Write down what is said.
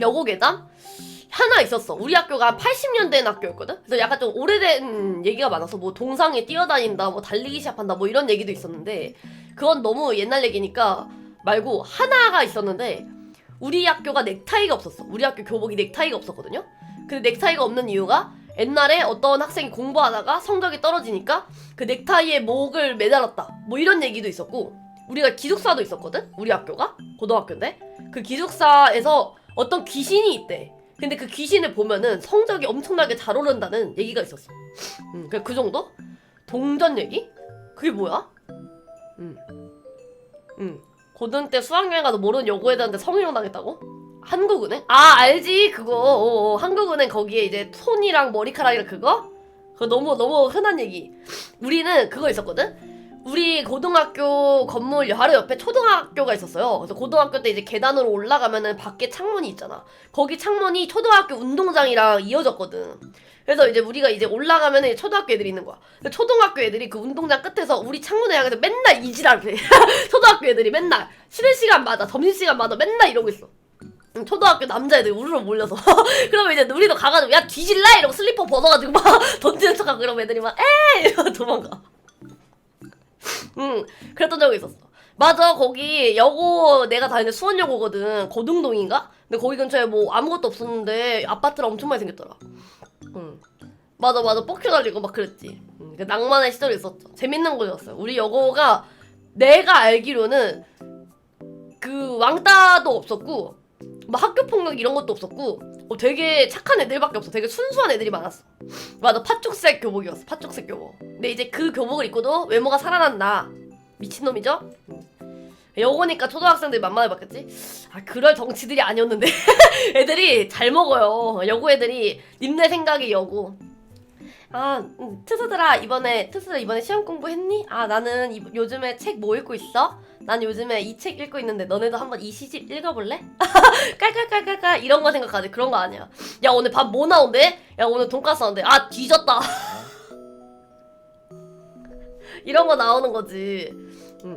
여고괴담 하나 있었어. 우리 학교가 80년대 된 학교였거든. 그래서 약간 좀 오래된 얘기가 많아서 뭐 동상에 뛰어다닌다, 뭐 달리기 시합한다, 뭐 이런 얘기도 있었는데 그건 너무 옛날 얘기니까 말고 하나가 있었는데 우리 학교가 넥타이가 없었어. 우리 학교 교복이 넥타이가 없었거든요. 근데 넥타이가 없는 이유가 옛날에 어떤 학생이 공부하다가 성적이 떨어지니까 그 넥타이에 목을 매달았다. 뭐 이런 얘기도 있었고 우리가 기숙사도 있었거든. 우리 학교가 고등학교인데 그 기숙사에서 어떤 귀신이 있대. 근데 그 귀신을 보면은 성적이 엄청나게 잘 오른다는 얘기가 있었어. 음, 그 정도? 동전 얘기? 그게 뭐야? 음. 음. 고등 때 수학여행 가서 모르는 여고애들한테 성희롱 당했다고? 한국은행? 아 알지 그거 어, 어, 한국은행 거기에 이제 손이랑 머리카락이랑 그거? 그거 너무 너무 흔한 얘기 우리는 그거 있었거든? 우리 고등학교 건물 바로 옆에 초등학교가 있었어요. 그래서 고등학교 때 이제 계단으로 올라가면은 밖에 창문이 있잖아. 거기 창문이 초등학교 운동장이랑 이어졌거든. 그래서 이제 우리가 이제 올라가면은 이제 초등학교 애들이 있는 거야. 초등학교 애들이 그 운동장 끝에서 우리 창문에 향해서 맨날 이지랄을 해. 초등학교 애들이 맨날 쉬는 시간마다 점심시간마다 맨날 이러고 있어. 응, 초등학교 남자애들 우르르 몰려서. 그러면 이제 우리도 가가지고 야 뒤질라 이러고 슬리퍼 벗어가지고 막 던지는 척하고 그러면 애들이 막 에이 이러고 도망가 응 그랬던 적이 있었어. 맞아 거기 여고 내가 다니는 수원 여고거든. 고등동인가? 근데 거기 근처에 뭐 아무것도 없었는데 아파트랑 엄청 많이 생겼더라. 응. 맞아 맞아. 뻑큐 달리고 막 그랬지. 응, 그 낭만의 시절이 있었죠. 재밌는 곳이었어요. 우리 여고가 내가 알기로는 그 왕따도 없었고 막 학교 폭력 이런 것도 없었고 어, 되게 착한 애들밖에 없어. 되게 순수한 애들이 많았어. 맞아, 팥죽색 교복이었어. 팥죽색 교복. 근데 이제 그 교복을 입고도 외모가 살아난다. 미친놈이죠? 여고니까 초등학생들이 만만해 봤겠지? 아, 그럴 덩치들이 아니었는데. 애들이 잘 먹어요. 여고 애들이 님네 생각이 여고. 아, 음, 트스들아 이번에 트스들 이번에 시험 공부했니? 아, 나는 이- 요즘에 책 뭐 읽고 있어? 난 요즘에 이 책 읽고 있는데 너네도 한번 이 시집 읽어볼래? 깔깔깔깔깔 이런 거 생각하지 그런 거 아니야. 야 오늘 밥 뭐 나온대? 야 오늘 돈까스 나온대. 아 뒤졌다. 이런 거 나오는 거지.